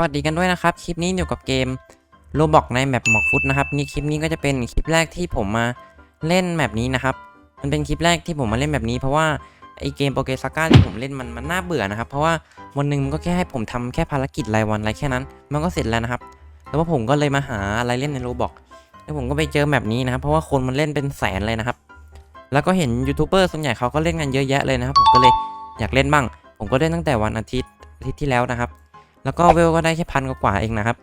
วัสดีกันด้วยนะครับ คลิปนี้อยู่กับเกมโลบอกในแมปหมอกฟุตนะครับนี่คลิปนี้ก็จะเป็นคลิปแรกที่ผมมาเล่นแมปนี้นะครับ มันเป็นคลิปแรกที่ผมมาเล่นแบบนี้เพราะว่าไอเกมโปเกซาก้าที่ผมเล่นมันมันน่าเบื่อนะครับ เพราะว่าวันหนึ่งมันก็แค่ให้ผมทำแค่ภารกิจรายวันอะไรแค่นั้น มันก็เสร็จแล้วนะครับ แล้วว่าผมก็เลยมาหาอะไรเล่นในโลบอกแล้วผมก็ไปเจอแบบนี้นะครับเพราะว่าคนมันเล่นเป็นแสนเลยนะครับ แล้วก็เห็นยูทูบเบอร์ส่วนใหญ่เขาก็เล่นกันเยอะแยะเลยนะครับ ผมก็เลยอยากเล่นบ้าง ผมก็เล่นตั้งแต่วันอาทิตย์อาทิตย์ที่แล้วนะครับ แล้วก็เวลก็ได้แค่พันกว่าเองนะครับ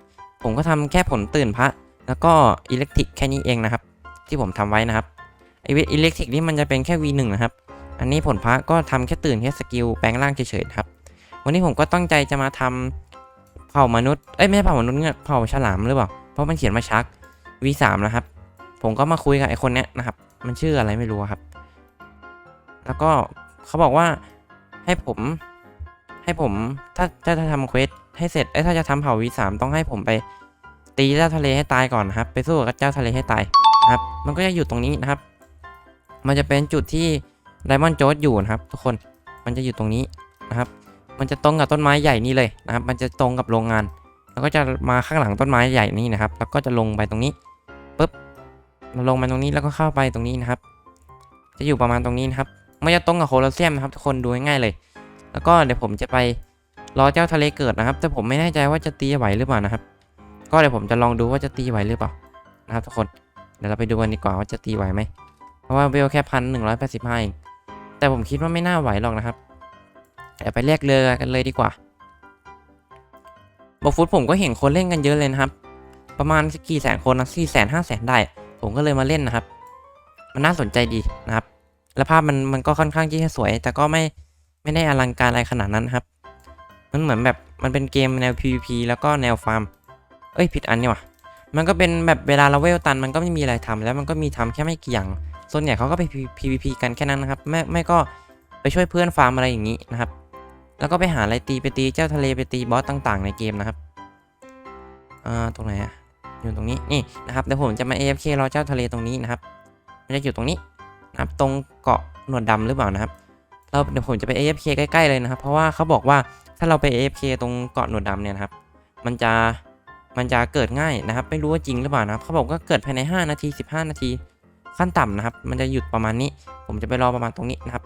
ผมก็ทำแค่ผลตื่นพระ แล้วก็อิเล็กทริกแค่นี้เองนะครับ ที่ผมทำไว้นะครับไออิเล็กทริกนี่มันจะเป็นแค่ V1 นะครับ อันนี้ผลพระก็ทำแค่ตื่นแค่สกิลแปลงร่างเฉยๆครับ วันนี้ผมก็ตั้งใจจะมาทำเผ่ามนุษย์ เอ้ยไม่ใช่เผ่ามนุษย์เนี่ยเผ่าฉลามหรือเปล่า เพราะมันเขียนมาชัก V3 นะครับ ผมก็มาคุยกับไอคนเนี้ยนะครับ มันชื่ออะไรไม่รู้ครับ แล้วก็เขาบอกว่าให้ผมให้ผมถ้าถ้าทำเควส ให้เสร็จเอ้ถ้าจะทำเผ่า V3 ต้องให้ผมไป ตีเจ้าทะเลให้ตายก่อนนะครับ ไปสู้กับเจ้าทะเลให้ตายนะครับ มันก็จะอยู่ตรงนี้นะครับ มันจะเป็นจุดที่ไดมอนด์โจอยู่นะครับ ทุกคนมันจะอยู่ตรงนี้นะครับ มันจะตรงกับต้นไม้ใหญ่นี่เลยนะครับ มันจะตรงกับโรงงาน แล้วก็จะมาข้างหลังต้นไม้ใหญ่นี่นะครับ แล้วก็จะลงไปตรงนี้ปุ๊บลงมาตรงนี้แล้วก็เข้าไปตรงนี้นะครับ จะอยู่ประมาณตรงนี้นะครับมันจะตรงกับโคลอสเซียมนะครับ ทุกคนดูง่ายๆเลย แล้วก็เดี๋ยวผมจะไป รอเจ้าทะเลเกิดนะครับ แต่ผมไม่แน่ใจว่าจะตีไหวหรือเปล่านะครับ ก็เดี๋ยวผมจะลองดูว่าจะตีไหวหรือเปล่านะครับทุกคนเดี๋ยวเราไปดูกันดีกว่าว่าจะตีไหวไหมเพราะว่าเวลแค่พันหนึ่งร้อยแปดสิบห้าเองแต่ผมคิดว่าไม่น่าไหวหรอกนะครับเดี๋ยวไปเรียกเรือกันเลยดีกว่าบอกฟุตผมก็เห็นคนเล่นกันเยอะเลยนะครับ ประมาณกี่แสนคนนะสี่แสนห้าแสนได้ ผมก็เลยมาเล่นนะครับ มันน่าสนใจดีนะครับ แล้วภาพมันมันก็ค่อนข้างที่จะสวย แต่ก็ไม่ไม่ได้อลังการอะไรขนาดนั้นนครับ มันเหมือนแบบมันเป็นเกมแนว PVP แล้วก็แนวฟาร์ม เอ้ยผิดอันนี่ว่ะมันก็เป็นแบบเวลาเราเวลตันมันก็ไม่มีอะไรทำแล้วมันก็มีทำแค่ไม่กี่อย่างส่วนใหญ่เขาก็ไป PVP กันแค่นั้นนะครับ ไม่ไม่ก็ไปช่วยเพื่อนฟาร์มอะไรอย่างนี้นะครับ แล้วก็ไปหาอะไรตีไปตีเจ้าทะเลไปตีบอสต่างๆ ในเกมนะครับอ่าตรงไหนอะอยู่ตรงนี้นี่นะครับเดี๋ยวผมจะมา AFK รอเจ้าทะเลตรงนี้นะครับมันจะอยู่ตรงนี้นะครับตรงเกาะหนวดดำหรือเปล่านะครับเราเดี๋ยวผมจะไป AFK ใกล้ๆเลยนะครับ เพราะว่าเขาบอกว่า ถ้าเราไป AFK ตรงเกาะหนวดดำเนี่ยนะครับ มันจะมันจะเกิดง่ายนะครับ ไม่รู้ว่าจริงหรือเปล่านะครับ เขาบอกว่าเกิดภายใน 5 นาที 15 นาทีขั้นต่ำนะครับ มันจะหยุดประมาณนี้ ผมจะไปรอประมาณตรงนี้นะครับ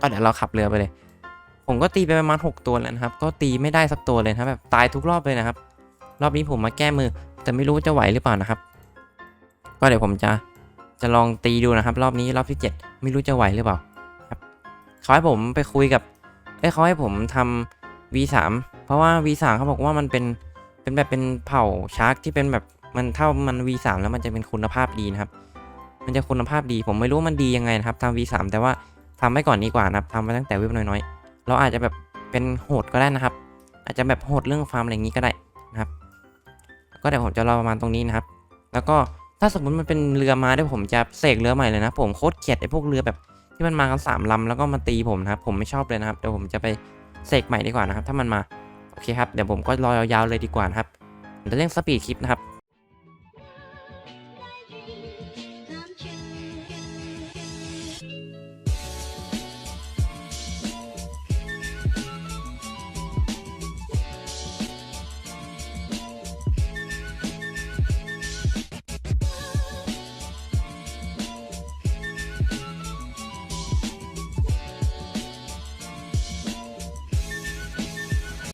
ก็เดี๋ยวเราขับเรือไปเลย ผมก็ตีไปประมาณ 6 ตัวแล้วนะครับ ก็ตีไม่ได้สักตัวเลยนะครับแบบตายทุกรอบเลยนะครับ รอบนี้ผมมาแก้มือ แต่ไม่รู้ว่าจะไหวหรือเปล่านะครับ ก็เดี๋ยวผมจะจะลองตีดูนะครับ รอบนี้รอบที่ 7 ไม่รู้จะไหวหรือเปล่าครับเขาให้ผมไปคุยกับ เอ้ยเขาให้ผมทำ V3 เพราะว่า V3 เขาบอกว่ามันเป็นเป็นแบบเป็นเผ่าชาร์กที่เป็นแบบมันเท่ามัน V3 แล้วมันจะเป็นคุณภาพดีนะครับ มันจะคุณภาพดีผมไม่รู้มันดียังไงนะครับทำ V3 แต่ว่าทำไว้ก่อนดีกว่านะครับทำมาตั้งแต่เว็บน้อยๆ เราอาจจะแบบเป็นโหดก็ได้นะครับ อาจจะแบบโหดเรื่องฟาร์มอะไรอย่างนี้ก็ได้นะครับ ก็เดี๋ยวผมจะรอประมาณตรงนี้นะครับ แล้วก็ถ้าสมมติมันเป็นเรือมาเดี๋ยวผมจะเสกเรือใหม่เลยนะ ผมโคตรเกลียดไอ้พวกเรือแบบ ที่มันมากันสามลำแล้วก็มาตีผมนะครับ ผมไม่ชอบเลยนะครับเดี๋ยวผมจะไปเสกใหม่ดีกว่านะครับ ถ้ามันมา โอเคครับ เดี๋ยวผมก็รอยาวๆเลยดีกว่านะครับจะเร่งสปีดคลิปนะครับ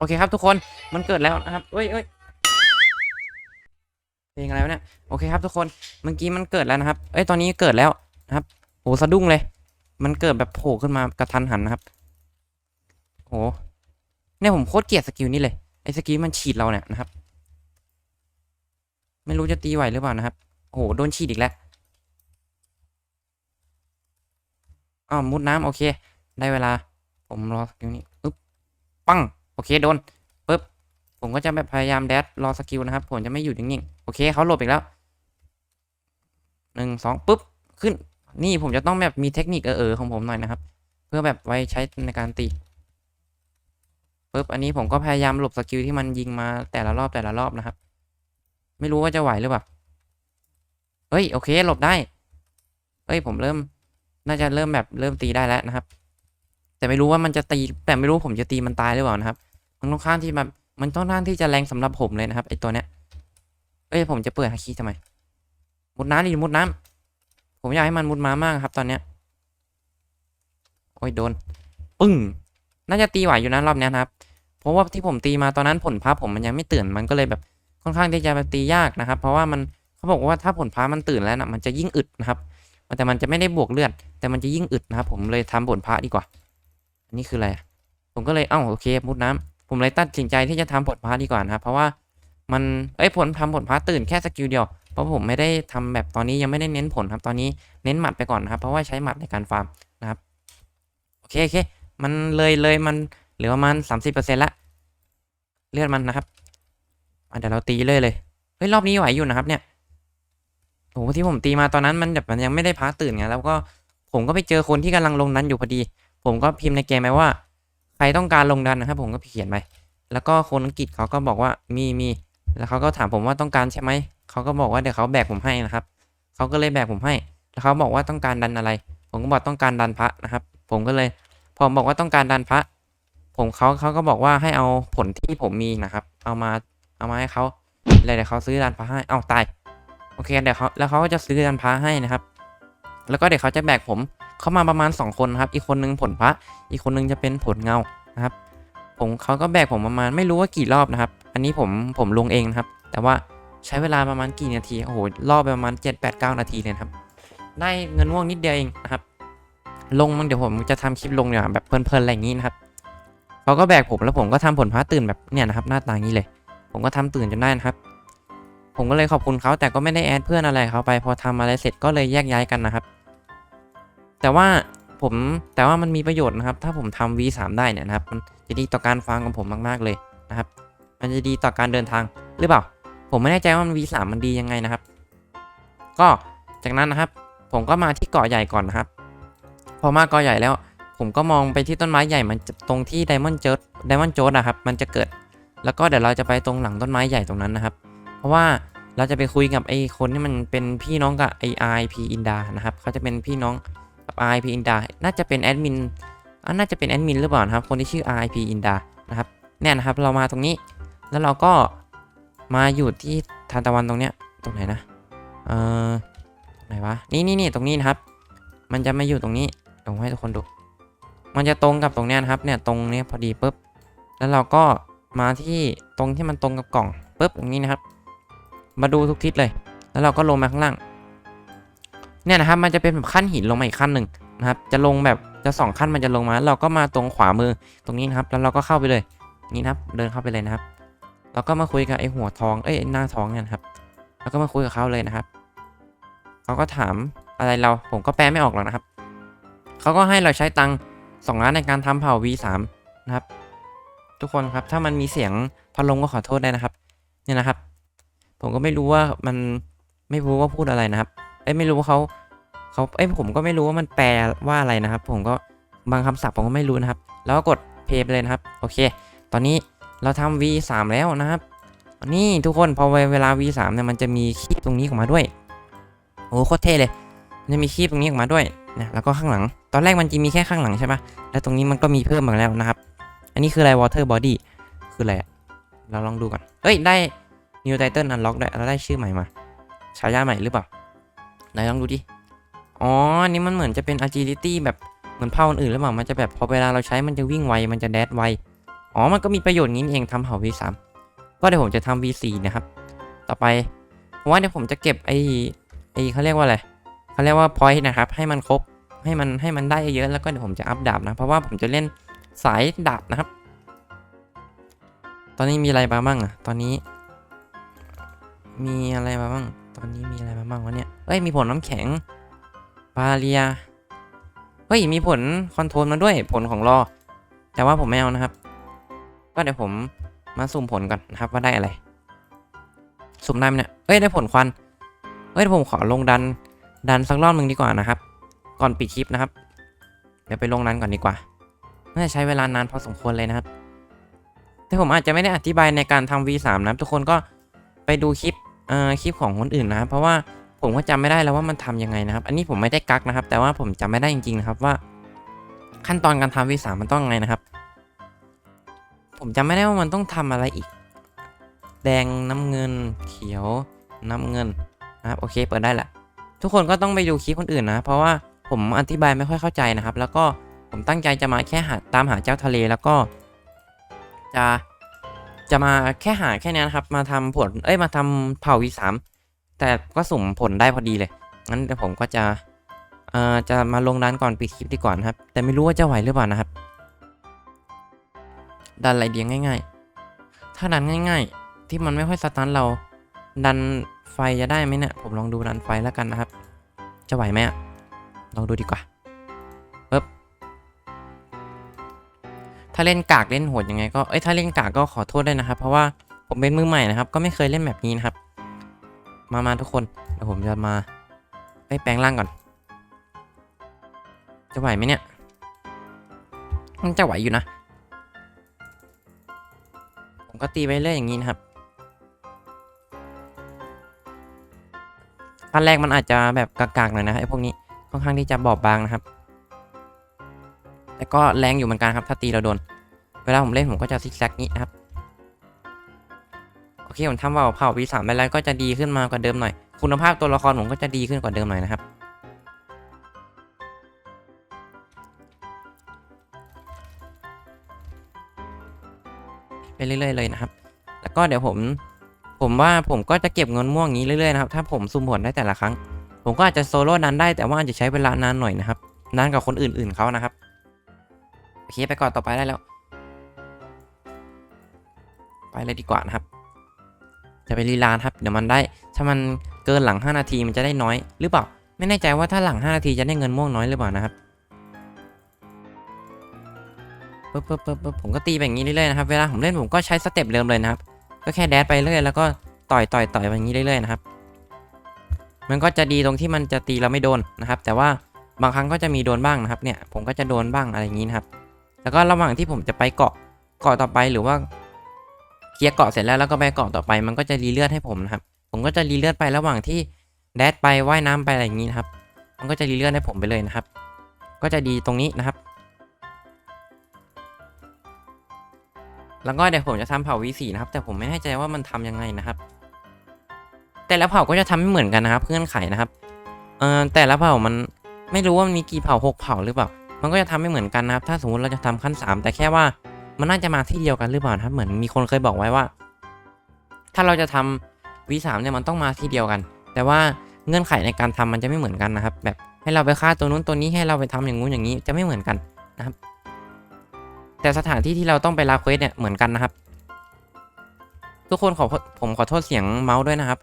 เคครับทุกคนมันเกิดแล้วนะครับเอ้ยเอ้ยเพลงอะไรวะเนี่ยโอเคครับทุกคนเมื่อกี้มันเกิดแล้วนะครับ เอ้ยตอนนี้เกิดแล้วนะครับโหสะดุ้งเลย มันเกิดแบบโผล่ขึ้นมากระทันหันนะครับโหเนี่ยผมโคตรเกลียดสกิลนี้เลยไอ้สกิลมันฉีดเราเนี่ยนะครับ ไม่รู้จะตีไหวหรือเปล่านะครับโอ้โหโดนฉีดอีกแล้วอ้าวมุดน้ำโอเค ได้เวลา ผมรอสกิลนี้อึ๊บปัง โอเคโดนปุ๊บผมก็จะแบบพยายามแดดรอสกิลนะครับผมจะไม่อยู่นิ่งๆโอเคเขาหลบอีกแล้วหนึ่งสองปุ๊บขึ้น นี่ผมจะต้องแบบมีเทคนิคเออๆของผมหน่อยนะครับ เพื่อแบบไว้ใช้ในการตีปุ๊บอันนี้ผมก็พยายามหลบสกิลที่มันยิงมาแต่ละรอบแต่ละรอบนะครับ ไม่รู้ว่าจะไหวหรือเปล่าเฮ้ยโอเคหลบได้เฮ้ยผมเริ่ม น่าจะเริ่มแบบเริ่มตีได้แล้วนะครับ แต่ไม่รู้ว่ามันจะตีแต่ไม่รู้ผมจะตีมันตายหรือเปล่านะครับ มันค่อนข้างที่แบบมันต้องน่างที่จะแรงสำหรับผมเลยนะครับไอตัวเนี้ยเอ้ยผมจะเปิดฮาคิทำไมมุดน้ำดิมุดน้ำผมอยากให้มันมุดม้ามากครับ ตอนเนี้ยโอ้ยโดน ปึ้งน่าจะตีไหวอยู่นะรอบเนี้ยนะครับ เพราะว่าที่ผมตีมาตอนนั้นผลพ้าผมมันยังไม่ตื่นมันก็เลยแบบค่อนข้างที่จะตียากนะครับ เพราะว่ามันเขาบอกว่าถ้าผลพ้ามันตื่นแล้วนะมันจะยิ่งอึดนะครับแต่มันจะไม่ได้บวกเลือด แต่มันจะยิ่งอึดนะครับ ผมเลยทำผลพ้าดีกว่า อันนี้คืออะไร ผมก็เลยเอ้าโอเคมุดน้ำ ผมเลยตัดสินใจที่จะทำผลพ้าดีกว่านะครับเพราะว่ามันเอ้ยผลทำผลพ้าตื่นแค่สกิลเดียวเพราะผมไม่ได้ทำแบบตอนนี้ยังไม่ได้เน้นผลครับตอนนี้เน้นหมัดไปก่อนนะครับ เพราะว่าใช้หมัดในการฟาร์มนะครับโอเคโอเคมันเลยเลยมันเหลือประมาณสามสิบเปอร์เซ็นต์ละเลือดมันนะครับเดี๋ยวเราตีเลยเลยเฮ้ยรอบนี้ไหวอยู่นะครับเนี่ยโอ้โหที่ผมตีมาตอนนั้นมันแบบมันยังไม่ได้พักตื่นไงแล้วก็ผมก็ไปเจอคนที่กำลังลงดันอยู่พอดี ผมก็พิมพ์ในเกมไปว่า ใครต้องการลงดันนะครับผมก็เขียนไปแล้วก็คนอังกฤษเขาก็บอกว่ามีมีแล้วเขาก็ถามผมว่าต้องการใช่ไหมเขาก็บอกว่าเดี๋ยวเขาแบกผมให้นะครับเขาก็เลยแบกผมให้ แล้วเขาบอกว่าต้องการดันอะไร ผมก็บอกต้องการดันพระนะครับ ผมก็เลยพอผมบอกว่าต้องการดันพระ ผมเขาเขาก็บอกว่าให้เอาผลที่ผมมีนะครับ เอามาเอามาให้เขาเลยเดี๋ยวเขาซื้อดันพระให้เอ้าตายโอเคเดี๋ยวเขาแล้วเขาก็จะซื้อดันพระให้นะครับ แล้วก็เดี๋ยวเขาจะแบกผม เข้ามาประมาณสองคนครับ อีกคนนึงผลพระ อีกคนนึงจะเป็นผลเงานะครับ ผมเขาก็แบกผมประมาณไม่รู้ว่ากี่รอบนะครับ อันนี้ผมผมลงเองนะครับ แต่ว่าใช้เวลาประมาณกี่นาที โอ้โห รอบไปประมาณ 7 8 9 นาทีเลยครับ ได้เงินม่วงนิดเดียวเองนะครับ ลงมันเดี๋ยวผมจะทำคลิปลงเนี่ยแบบเพลินๆอะไรอย่างนี้นะครับเขาก็แบกผมแล้วผมก็ทำผลพระตื่นแบบเนี่ยนะครับ หน้าต่างนี้เลย ผมก็ทำตื่นจนได้นะครับผมก็เลยขอบคุณเขาแต่ก็ไม่ได้แอดเพื่อนอะไรเขาไป พอทำอะไรเสร็จก็เลยแยกย้ายกันนะครับ แต่ว่าผมแต่ว่ามันมีประโยชน์นะครับ ถ้าผมทำ V3 ได้เนี่ยนะครับ มันจะดีต่อการฟังของผมมาก ๆ เลยนะครับ มันจะดีต่อการเดินทางหรือเปล่า ผมไม่แน่ใจว่ามัน V3 มันดียังไงนะครับ ก็จากนั้นนะครับ ผมก็มาที่เกาะใหญ่ก่อนนะครับ พอมาเกาะใหญ่แล้ว ผมก็มองไปที่ต้นไม้ใหญ่มันจะตรงที่ไดมอนด์เจิร์ดไดมอนด์โจดนะครับ มันจะเกิด แล้วก็เดี๋ยวเราจะไปตรงหลังต้นไม้ใหญ่ตรงนั้นนะครับ เพราะว่าเราจะไปคุยกับไอ้คนที่มันเป็นพี่น้องกับไอ้ RIP อินดานะครับเขาจะเป็นพี่น้อง กับ RIP อินดาน่าจะเป็นแอดมินอะน่าจะเป็นแอดมินหรือเปล่านะครับ คนที่ชื่อ RIP อินดานะครับเนี่ยนะครับเรามาตรงนี้ แล้วเราก็มาอยู่ที่ทานตะวันตรงเนี้ยตรงไหนนะเออไหนวะนี่นี่นี่ตรงนี้นะครับ มันจะมาอยู่ตรงนี้เดี๋ยวผมให้ทุกคนดู มันจะตรงกับตรงเนี้ยนะครับเนี่ยตรงเนี้ยพอดีปุ๊บแล้วเราก็มาที่ตรงที่มันตรงกับกล่องปุ๊บตรงนี้นะครับ มาดูทุกทิศเลย แล้วเราก็ลงมาข้างล่าง เนี่ยนะครับมันจะเป็นแบบขั้นหินลงมาอีกขั้นหนึ่งนะครับจะลงแบบจะสองขั้นมันจะลงมา เราก็มาตรงขวามือตรงนี้นะครับ แล้วเราก็เข้าไปเลยนี่นะครับเดินเข้าไปเลยนะครับเราก็มาคุยกับไอ้หัวทองเอ้ยหน้าทองเนี่ยครับ แล้วก็มาคุยกับเขาเลยนะครับเขาก็ถามอะไรเราผมก็แปลไม่ออกหรอกนะครับเขาก็ให้เราใช้ตังค์สองล้านในการทำเผ่า V3 นะครับ ทุกคนครับถ้ามันมีเสียงพัดลมก็ขอโทษได้นะครับ เนี่ยนะครับ ผมก็ไม่รู้ว่ามันไม่รู้ว่าพูดอะไรนะครับ เอ้ยไม่รู้เขาเขาเอ้ยผมก็ไม่รู้ว่ามันแปลว่าอะไรนะครับ ผมก็บางคำศัพท์ผมก็ไม่รู้นะครับ แล้วก็กดเพย์ไปเลยนะครับ โอเค ตอนนี้เราทำ V3 แล้วนะครับ นี่ทุกคนพอเวลา V3 เนี่ยมันจะมีคีบตรงนี้ออกมาด้วย โอ้โคตรเท่เลยมันจะมีคีบตรงนี้ออกมาด้วยนะแล้วก็ข้างหลัง ตอนแรกมันจะมีแค่ข้างหลังใช่ปะแล้วตรงนี้มันก็มีเพิ่มมาแล้วนะครับ อันนี้คืออะไร water body คืออะไรเราลองดูก่อนเอ้ย ได้ new title unlock ได้เราได้ชื่อใหม่มา ฉายาใหม่หรือเปล่า ไหนลองดูดิ อ๋ออันนี้มันเหมือนจะเป็น agility แบบเหมือนเผ่าอื่นหรือเปล่า มันจะแบบพอเวลาเราใช้มันจะวิ่งไว มันจะแดดไว อ๋อ มันก็มีประโยชน์งี้เองทำเผ่า V3 ก็เดี๋ยวผมจะทำ V4 นะครับ ต่อไปผมว่าเดี๋ยวผมจะเก็บไอ้ไอ้เขาเรียกว่าอะไรเขาเรียกว่า point นะครับ ให้มันครบ ให้มันให้มันได้เยอะ แล้วก็เดี๋ยวผมจะอัพดาบนะ เพราะว่าผมจะเล่นสายดาบนะครับ ตอนนี้มีอะไรบ้างอะ ตอนนี้ มีอะไรบ้าง ตอนนี้มีอะไรมาบ้างวะเนี่ยเอ้ยมีผลน้ำแข็งบาเรียเฮ้ยมีผลคอนโทรลมาด้วยผลของรอ แต่ว่าผมไม่เอานะครับ ก็เดี๋ยวผมมาสุ่มผลก่อนนะครับว่าได้อะไร สุ่มได้ไหมเนี่ยเอ้ยได้ผลควันเอ้ยผมขอลงดันดันสักรอบหนึ่งดีกว่านะครับ ก่อนปิดคลิปนะครับ เดี๋ยวไปลงดันก่อนดีกว่าน่าจะใช้เวลานานพอสมควรเลยนะครับ แต่ผมอาจจะไม่ได้อธิบายในการทำ V3 นะครับทุกคนก็ไปดูคลิป คลิปของคนอื่นนะครับเพราะว่าผมก็จำไม่ได้แล้วว่ามันทำยังไงนะครับ อันนี้ผมไม่ได้กักนะครับ แต่ว่าผมจำไม่ได้จริงๆนะครับว่า ขั้นตอนการทำ V3 มันต้องไงนะครับ ผมจำไม่ได้ว่ามันต้องทำอะไรอีก แดงน้ำเงิน เขียว น้ำเงินนะครับโอเคเปิดได้ละทุกคนก็ต้องไปดูคลิปคนอื่นนะ เพราะว่าผมอธิบายไม่ค่อยเข้าใจนะครับ แล้วก็ผมตั้งใจจะมาแค่หาตามหาเจ้าทะเลแล้วก็จะ จะมาแค่หาแค่นี้นะครับ มาทำผล เอ้ย มาทำเผ่าวีสามแต่ก็สุ่มผลได้พอดีเลย งั้นเดี๋ยวผมก็จะ เอ่อ จะมาลงดันก่อนปิดคลิปดีกว่านะครับ แต่ไม่รู้ว่าจะไหวหรือเปล่านะครับ ดันอะไรเดียงง่าย ๆ ถ้าดันง่าย ๆ ที่มันไม่ค่อยสตันเรา ดันไฟจะได้ไหมเนี่ย ผมลองดูดันไฟแล้วกันนะครับ จะไหวไหมอะลองดูดีกว่า ถ้าเล่นกากเล่นโหดยังไงก็เอ้ยถ้าเล่นกากก็ขอโทษด้วยนะครับ เพราะว่าผมเป็นมือใหม่นะครับก็ไม่เคยเล่นแบบนี้นะครับ มามาทุกคนเดี๋ยวผมจะมาไปแปลงร่างก่อน จะไหวไหมเนี่ยมันจะไหวอยู่นะ ผมก็ตีไปเรื่อยอย่างนี้นะครับขั้นแรกมันอาจจะแบบกากๆหน่อยนะไอ้พวกนี้ค่อนข้างที่จะบอบบางนะครับ แต่ก็แรงอยู่เหมือนกันครับ ถ้าตีเราโดน เวลาผมเล่นผมก็จะซิกแซกนี้นะครับ โอเคผมทำว่าเผ่าวีสามไปแล้วก็จะดีขึ้นมากว่าเดิมหน่อย คุณภาพตัวละครผมก็จะดีขึ้นกว่าเดิมหน่อยนะครับ ไปเรื่อยๆเลยนะครับ แล้วก็เดี๋ยวผมผมว่าผมก็จะเก็บเงินม่วงนี้เรื่อยๆนะครับ ถ้าผมซุ่มผลได้แต่ละครั้ง ผมก็อาจจะโซโล่นันได้แต่ว่าอาจจะใช้เวลานานหน่อยนะครับ นานกว่าคนอื่นๆเขานะครับ โอเคไปก่อนต่อไปได้แล้ว ไปเลยดีกว่านะครับ จะไปรีลานครับ เดี๋ยวมันได้ ถ้ามันเกินหลัง 5 นาทีมันจะได้น้อย หรือเปล่า ไม่แน่ใจว่าถ้าหลัง 5 นาทีจะได้เงินม่วงน้อยหรือเปล่านะครับปึ๊บปึ๊บปึ๊บผมก็ตีแบบนี้เรื่อยๆนะครับ เวลาผมเล่นผมก็ใช้สเต็ปเดิมเลยนะครับ ก็แค่แดดไปเรื่อยแล้วก็ต่อยต่อยต่อยแบบนี้เรื่อยๆนะครับ มันก็จะดีตรงที่มันจะตีเราไม่โดนนะครับ แต่ว่าบางครั้งก็จะมีโดนบ้างนะครับ เนี่ย ผมก็จะโดนบ้างอะไรอย่างนี้นะครับ แล้วก็ระหว่างที่ผมจะไปเกาะเกาะต่อไปหรือว่าเคลียร์เกาะเสร็จแล้วแล้วก็ไปเกาะต่อไป มันก็จะรีเลือดให้ผมนะครับ ผมก็จะรีเลือดไประหว่างที่แดดไปว่ายน้ำไปอะไรอย่างนี้นะครับ มันก็จะรีเลือดให้ผมไปเลยนะครับ ก็จะดีตรงนี้นะครับ แล้วก็เดี๋ยวผมจะทำเผ่า V4 นะครับ แต่ผมไม่แน่ใจว่ามันทำยังไงนะครับ แต่ละเผ่าก็จะทำไม่เหมือนกันนะครับเงื่อนไขนะครับ เอ่อแต่ละเผ่ามันไม่รู้ว่ามันมีกี่เผ่าหกเผ่าหรือเปล่า มันก็จะทำไม่เหมือนกันนะครับ ถ้าสมมติเราจะทำขั้น 3 แต่แค่ว่ามันน่าจะมาที่เดียวกันหรือเปล่านะครับ เหมือนมีคนเคยบอกไว้ว่า ถ้าเราจะทำ V3 เนี่ยมันต้องมาที่เดียวกัน แต่ว่าเงื่อนไขในการทำมันจะไม่เหมือนกันนะครับ แบบให้เราไปฆ่าตัวนู้นตัวนี้ให้เราไปทำอย่างงู้นอย่างนี้จะไม่เหมือนกันนะครับ แต่สถานที่ที่เราต้องไปรับเควสเนี่ยเหมือนกันนะครับ ทุกคนขอผมขอโทษเสียงเมาส์ด้วยนะครับ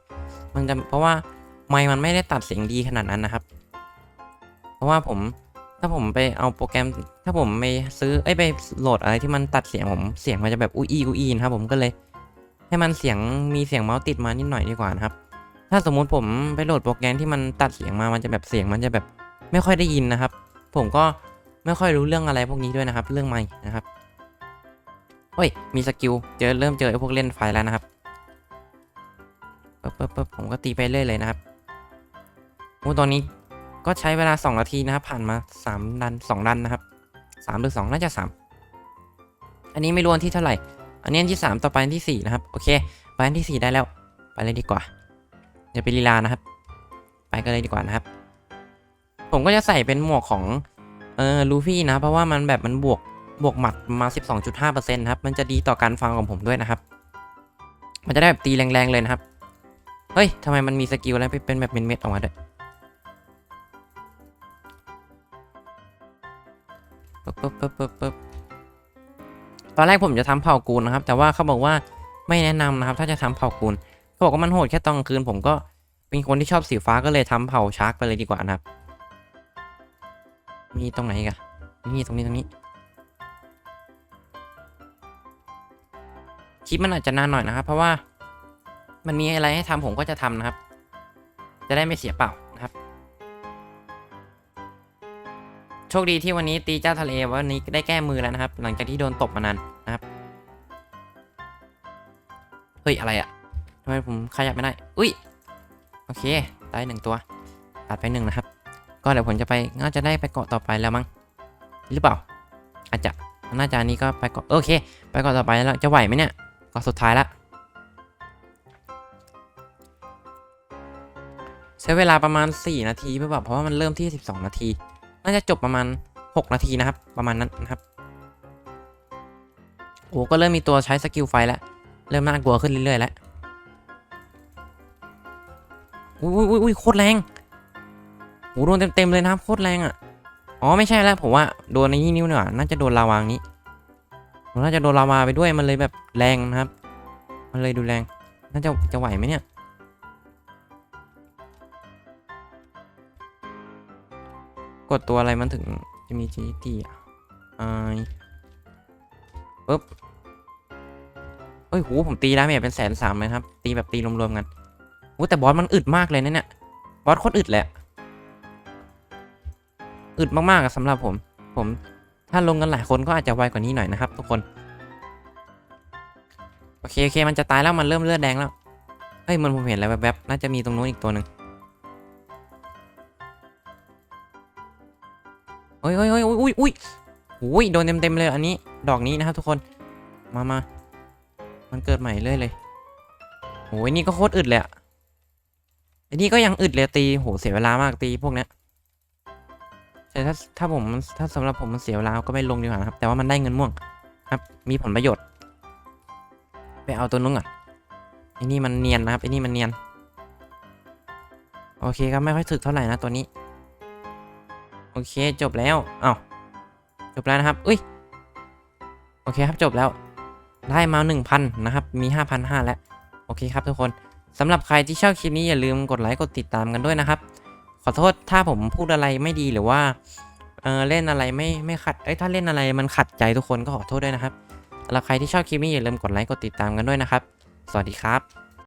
มันจะเพราะว่าไมค์มันไม่ได้ตัดเสียงดีขนาดนั้นนะครับ เพราะว่าผม ถ้าผมไปเอาโปรแกรม ถ้าผมไปซื้อ เอ้ยไปโหลดอะไรที่มันตัดเสียงผม เสียงมันจะแบบอุ้ยอีอุ้ยอีนะครับผมก็เลย ให้มันเสียงมีเสียงเมาส์ติดมานิดหน่อยดีกว่านะครับ ถ้าสมมุติผมไปโหลดโปรแกรมที่มันตัดเสียงมา มันจะแบบเสียงมันจะแบบไม่ค่อยได้ยินนะครับ ผมก็ไม่ค่อยรู้เรื่องอะไรพวกนี้ด้วยนะครับ เรื่องไมค์นะครับเฮ้ย มีสกิล เจอเริ่มเจอไอ้พวกเล่นไฟแล้วนะครับปึ๊บปึ๊บปึ๊บผมก็ตีไปเรื่อยเลยนะครับโอ้ตอนนี้ ก็ใช้เวลา 2 นาทีนะครับ ผ่านมา3ดัน2ดันนะครับ 3 หรือ 2 น่าจะ 3 อันนี้ไม่รวมที่เท่าไหร่ อันนี้อันที่ 3 ต่อไปอันที่ 4 นะครับ โอเค ไปอันที่ 4 ได้แล้ว ไปเลยดีกว่าอย่าไปลีลานะครับ ไปกันเลยดีกว่านะครับ ผมก็จะใส่เป็นหมวกของเออลูฟี่นะ เพราะว่ามันแบบมันบวกบวกหมัดมา 12.5%ครับ มันจะดีต่อการฟังของผมด้วยนะครับ มันจะได้แบบตีแรงๆเลยนะครับ เฮ้ยทำไมมันมีสกิลอะไรเป็นแบบเม็ดๆออกมาด้วย ปึ๊บปึ๊บปึ๊บปึ๊บปึ๊บตอนแรกผมจะทำเผ่ากูลนะครับ แต่ว่าเขาบอกว่าไม่แนะนำนะครับ ถ้าจะทำเผ่ากูลเขาบอกว่ามันโหดแค่ตอนกลางคืน ผมก็เป็นคนที่ชอบสีฟ้าก็เลยทำเผ่าชาร์กไปเลยดีกว่านะครับ มีตรงไหนกันนี่ตรงนี้ตรงนี้คลิปมันอาจจะนานหน่อยนะครับ เพราะว่ามันมีอะไรให้ทำผมก็จะทำนะครับ จะได้ไม่เสียเปล่า โชคดีที่วันนี้ตีเจ้าทะเลวันนี้ได้แก้มือแล้วนะครับ หลังจากที่โดนตบมานานนะครับ เฮ้ย อะไรอะทำไมผมขยับไม่ได้ อุ้ย โอเค ได้หนึ่งตัว ตัดไปหนึ่งนะครับ ก็เดี๋ยวผมจะไปน่าจะได้ไปเกาะต่อไปแล้วมั้ง หรือเปล่า อาจจะ น่าจะนี้ก็ไปเก่อนโอเค ไปเก่อนต่อไปแล้ว จะไหวไหมเนี่ยก่อนสุดท้ายละใช้เวลาประมาณ 4 นาทีเพื่อแบบเพราะว่ามันเริ่มที่ 12 นาที น่าจะจบประมาณ 6 นาทีนะครับ ประมาณนั้นนะครับ โอ้ก็เริ่มมีตัวใช้สกิลไฟแล้ว เริ่มน่ากลัวขึ้นเรื่อยๆแล้ว อุ้ยอุ้ยอุ้ยโคตรแรงโหโดนเต็มๆเลยนะครับโคตรแรงอะ อ๋อไม่ใช่แล้วผมว่าโดนในนี่นิ้วเนี่ยน่าจะโดนลาวางนี้ผมน่าจะโดนลาวาไปด้วยมันเลยแบบแรงนะครับ มันเลยดูแรง น่าจะจะไหวไหมเนี่ย ดตัวอะไรมันถึงจะมีจีตีอะไอปึ๊บเฮ้ยโหผมตีแล้วเนี่ยเป็นแสนสามเลยครับ ตีแบบตีรวมๆกันโอ้แต่บอสมันอึดมากเลยนะเนี่ย บอสโคตรอึดเละ อึดมากๆอะสำหรับผม ผม ถ้าลงกันหลายคนก็อาจจะไวกว่านี้หน่อยนะครับ ทุกคน โอเคโอเค มันจะตายแล้วมันเริ่มเลือดแดงแล้ว เฮ้ยมันผมเห็นอะไรแวบๆน่าจะมีตรงนู้นอีกตัวหนึ่ง เฮ้ยเฮ้ยเฮ้ยอุ้ยอุ้ยอุ้ยอุ้ยโดนเต็มๆเลยอันนี้ดอกนี้นะครับทุกคนมามามันเกิดใหม่เรื่อยเลยโอ้ยนี่ก็โคตรอึดเลยอะไอ้นี่ก็ยังอึดเลยตีโหเสียเวลามากตีพวกเนี้ยแต่ถ้าถ้าผมถ้าสำหรับผมมันเสียเวลาก็ไม่ลงดีกว่านะครับ แต่ว่ามันได้เงินม่วงครับ มีผลประโยชน์ ไปเอาตัวนู้นก่อนไอ้นี่มันเนียนนะครับไอ้นี่มันเนียน โอเคครับไม่ค่อยถึกเท่าไหร่นะตัวนี้ โอเคจบแล้วเอ้าจบแล้วนะครับ อุ้ย โอเคครับจบแล้ว ได้มา 1,000 นะครับ มี 5,500 แล้ว โอเคครับทุกคนสำหรับใครที่ชอบคลิปนี้อย่าลืมกดไลค์กดติดตามกันด้วยนะครับ ขอโทษถ้าผมพูดอะไรไม่ดีหรือว่าเออเล่นอะไรไม่ไม่ขัดเอ้ยถ้าเล่นอะไรมันขัดใจทุกคนก็ขอโทษด้วยนะครับสำหรับใครที่ชอบคลิปนี้อย่าลืมกดไลค์กดติดตามกันด้วยนะครับ สวัสดีครับ